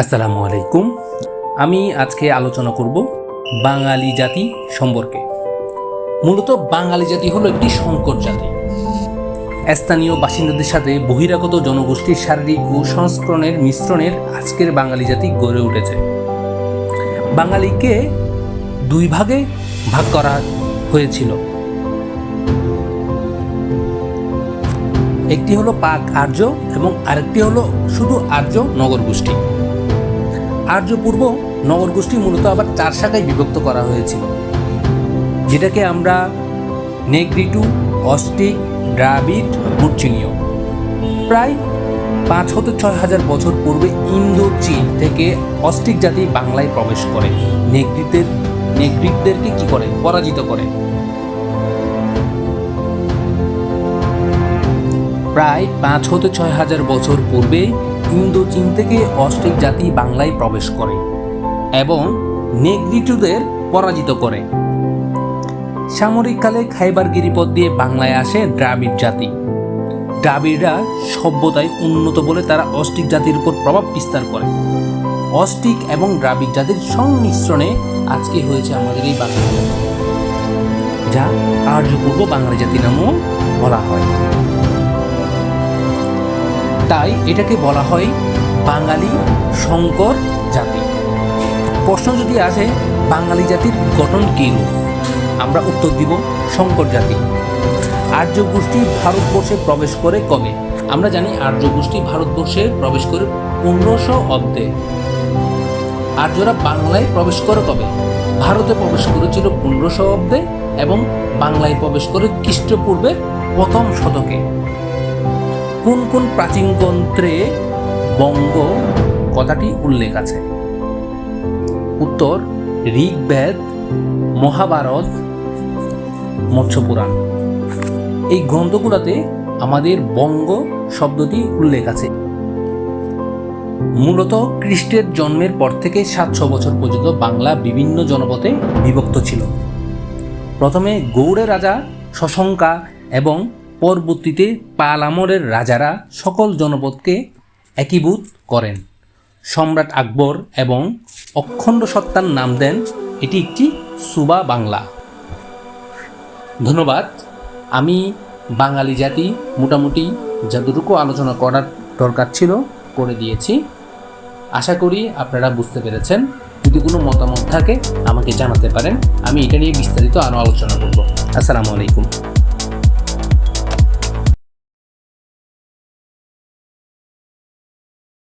আসসালামু আলাইকুম। আমি আজকে আলোচনা করব বাঙালি জাতি সম্পর্কে। মূলত বাঙালি জাতি হলো একটি সংকট জাতি। স্থানীয় বাসিন্দাদের সাথে বহিরাগত জনগোষ্ঠীর শারীরিক ও সংস্করণের মিশ্রণের আজকের বাঙালি জাতি গড়ে উঠেছে। বাঙালিকে দুই ভাগে ভাগ করা হয়েছিল। একটি হলো পাক আর্য এবং আরেকটি হলো শুধু আর্য নগর গোষ্ঠী আর্য পূর্ব নগর গোষ্ঠী মূলত আবার চার শাখায় বিভক্ত করা হয়েছিল যেটাকে আমরা নেগ্রিটু, অস্টিক, দ্রাবিড মুর্চিনীয় প্রায় পাঁচ হতে ছয় হাজার বছর পূর্বে ইন্দো চীন থেকে অস্টিক জাতি বাংলায় প্রবেশ করে। নেগ্রিটদের, নেগ্রিটদেরকে কি করে? পরাজিত করে। প্রায় পাঁচ হতে ছয় হাজার বছর পূর্বে ইন্দো চীন থেকে অস্ট্রিক জাতি বাংলায় প্রবেশ করে এবং নেগ্রিটুদের পরাজিত করে। সামরিককালে খাইবার গিরিপথ দিয়ে বাংলায় আসে দ্রাবিড় জাতি। দ্রাবিড়রা সভ্যতায় উন্নত বলে তারা অস্ট্রিক জাতির উপর প্রভাব বিস্তার করে। অস্ট্রিক এবং দ্রাবিড় জাতির সংমিশ্রণে আজকে হয়েছে আমাদের এই বাংলা। যা আর্যপূর্ব বাঙালি জাতি নামও বলা হয়। তাই এটাকে বলা হয় বাঙালি শঙ্কর জাতি। প্রশ্ন যদি আসে, বাঙালি জাতির গঠন কী রূপ? আমরা উত্তর দিব, শঙ্কর জাতি। আর্য গোষ্ঠী ভারতবর্ষে প্রবেশ করে কবে? আমরা জানি আর্য গোষ্ঠী ভারতবর্ষে প্রবেশ করে পনেরোশো অব্দে। আর্যরা বাংলায় প্রবেশ করে কবে? ভারতে প্রবেশ করেছিল পনেরোশো অব্দে এবং বাংলায় প্রবেশ করে খ্রিস্টপূর্বে প্রথম শতকে। কোন কোন প্রাচীন গ্রন্থে বঙ্গ কথাটি উল্লেখ আছে? উত্তর, ঋগ্বেদ, মহাভারত, মৎস্যপুরাণ। এই গ্রন্থগুলোতে আমাদের বঙ্গ শব্দটি উল্লেখ আছে। মূলত খ্রিস্টের জন্মের পর থেকে সাতশো বছর পর্যন্ত বাংলা বিভিন্ন জনপথে বিভক্ত ছিল। প্রথমে গৌড়ের রাজা, শশঙ্কা এবং পরবর্তীতে পাল আমলের রাজারা সকল জনপদকে একীভূত করেন। সম্রাট আকবর এবং অখণ্ড সত্তার নাম দেন এটি একটি সুবা বাংলা। ধন্যবাদ। আমি বাঙালি জাতি মোটামুটি যতটুকু আলোচনা করার দরকার ছিল করে দিয়েছি। আশা করি আপনারা বুঝতে পেরেছেন। যদি কোনো মতামত থাকে আমাকে জানাতে পারেন। আমি এটা নিয়ে বিস্তারিত আরও আলোচনা করব। আসসালামু আলাইকুম।